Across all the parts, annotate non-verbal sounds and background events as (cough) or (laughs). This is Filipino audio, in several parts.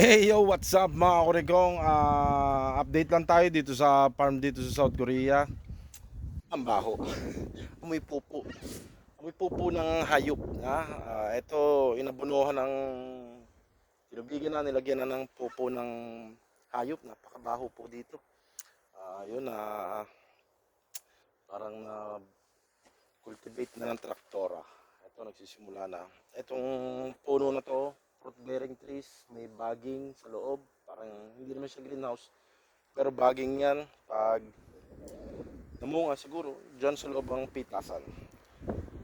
Hey yo, what's up mga kurigong? Ah, update lang tayo dito sa farm dito sa South Korea. Ang baho. (laughs) Amoy pupo. Amoy pupo ng hayop. Ha? Ah, ito, inabunuhan ng tinubigyan na, nilagyan na ng pupo ng hayop. Napakabaho po dito. Ah, yun na parang na cultivate na ng traktora. Ito nagsisimula na. Itong puno na to, fruit bearing trees, may bagging sa loob. Parang hindi naman siya greenhouse. Pero bagging yan pag namunga siguro dyan sa loob ang pitasan.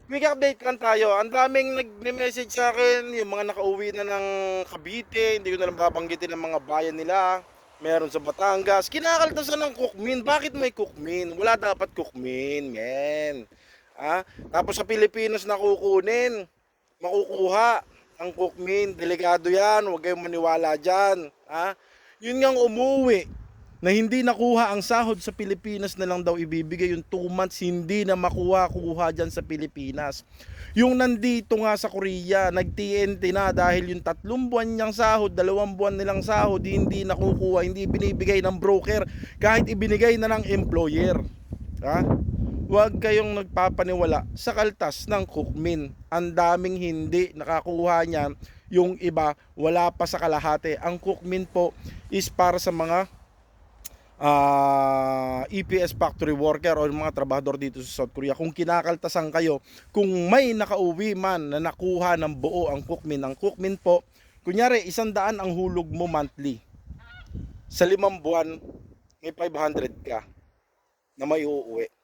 Quick update lang tayo. Ang daming nag-message sa akin, yung mga nakauwi na ng Cavite, hindi ko na lang babanggitin ang mga bayan nila. Meron sa Batangas. Kinakaltasan ng cookmin. Bakit may cookmin? Wala dapat cookmin, men. Ah, tapos sa Pilipinas na kukunin, makukuha ang cookmin. Delikado yan. Huwag kayong maniwala dyan. Ha? Yun ngang umuwi na hindi nakuha ang sahod sa Pilipinas na lang daw ibibigay yung 2 months hindi na makuha-kuha dyan sa Pilipinas. Yung nandito nga sa Korea, nag-TNT na dahil yung tatlong buwan niyang sahod, dalawang buwan nilang sahod, hindi nakukuha, hindi binibigay ng broker, kahit ibinigay na ng employer. Ha? Huwag kayong nagpapaniwala sa kaltas ng cookmin. Ang daming hindi nakakuha niyan. Yung iba, wala pa sa kalahati. Ang cookmin po is para sa mga ah, EPS factory worker o mga trabahador dito sa South Korea. Kung kinakaltasan kayo, kung may nakauwi man na nakuha ng buo ang cookmin, ang cookmin po, kunyari isang daan ang hulog mo monthly. Sa limang buwan, may 500 ka na may uuwi.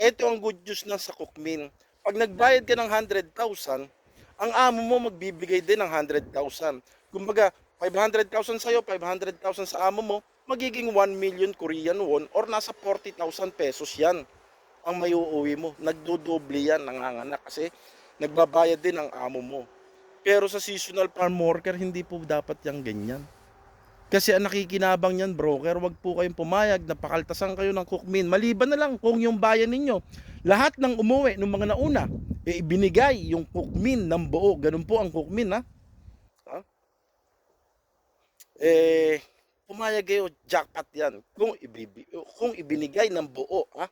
Ito ang good news ng sa cookmin. Pag nagbayad ka ng 100,000, ang amo mo magbibigay din ng 100,000. Kumbaga, 500,000 sa'yo, 500,000 sa amo mo, magiging 1 million Korean won or nasa 40,000 pesos yan ang may uuwi mo. Nagdodoble yan, nanganganak kasi nagbabayad din ang amo mo. Pero sa seasonal farm worker, hindi po dapat yung ganyan. Kasi ang nakikinabang niyan, broker, wag po kayong pumayag na pakaltasan kayo ng cookmin. Maliban na lang kung yung bayan ninyo, lahat ng umuwi ng mga nauna, e ibinigay yung cookmin ng buo. Ganun po ang cookmin, ha? ha? Eh, pumayag kayo, jackpot yan. Kung, ibibi, kung ibinigay ng buo, ha?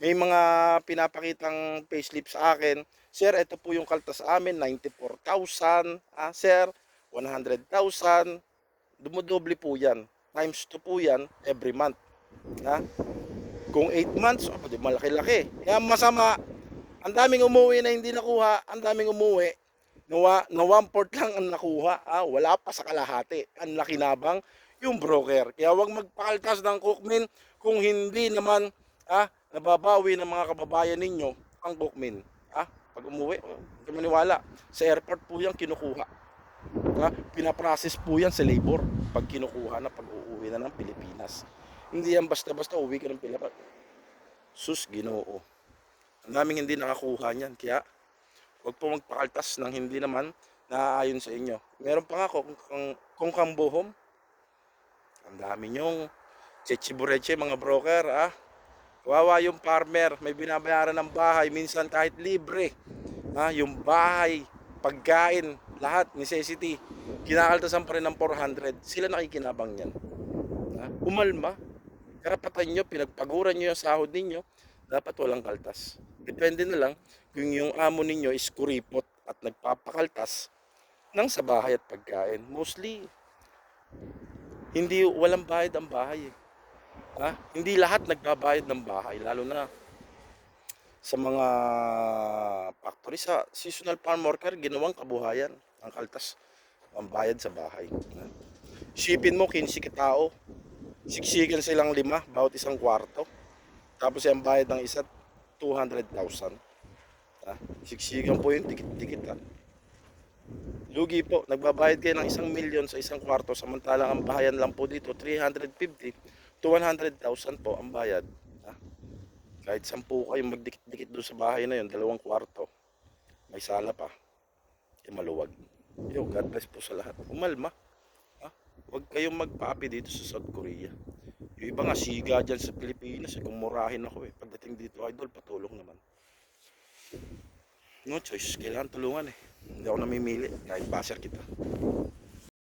May mga pinapakitang payslip sa akin. Sir, ito po yung kaltas amin, 94,000. Ah, sir, 100,000 dumudoble po yan. Times 2 po yan every month. Ha? Kung 8 months, oh, di malaki-laki. Kaya masama, ang daming umuwi na hindi nakuha, ang daming umuwi, na, na one fourth lang ang nakuha. Ah, wala pa sa kalahati. Ang laki nabang yung broker. Kaya wag magpakaltas ng cookmin kung hindi naman ah, nababawi ng mga kababayan ninyo ang cookmin. Ah, pag umuwi, oh, maniwala. Sa airport po yan kinukuha. Ha? Pinaprocess po yan sa labor pag kinukuha na pag uuwi na ng Pilipinas. Hindi yan basta-basta uwi ka ng Pilipinas. Sus, ginoo. Ang daming hindi nakakuha niyan. Kaya, huwag po magpakaltas ng hindi naman naaayon sa inyo. Meron pa nga kung, kung, kung kambuhom. Ang dami nyong chechibureche mga broker. Ah. Kawawa yung farmer. May binabayaran ng bahay. Minsan kahit libre. Ah, yung bahay, pagkain, lahat, necessity, kinakaltasan pa rin ng 400. Sila nakikinabang yan. Ha? Umalma. Karapatan nyo, pinagpaguran nyo yung sahod ninyo, dapat walang kaltas. Depende na lang kung yung amo ninyo is kuripot at nagpapakaltas ng sa bahay at pagkain. Mostly, hindi walang bayad ang bahay. eh. Ha? Hindi lahat nagbabayad ng bahay, lalo na sa mga factory sa seasonal farm worker ginawang kabuhayan ang kaltas ang bayad sa bahay. Shipin mo 15 katao siksikan silang lima bawat isang kwarto. Tapos ang bayad ng isa 200,000 ha? siksikan po yun dikit-dikit ha lugi po nagbabayad kayo ng isang milyon sa isang kwarto samantalang ang bahayan lang po dito 350 to 100,000 po ang bayad. Kahit sampu kayo magdikit-dikit doon sa bahay na yun, dalawang kwarto, may sala pa, maluwag. Yo, God bless po sa lahat. Umalma. Ha? Huwag kayong magpaapi dito sa South Korea. Yung iba nga siga dyan sa Pilipinas, eh, kumurahin ako eh. Pagdating dito, idol, patulong naman. No choice, kailangan tulungan eh. Hindi ako namimili, kahit baser kita.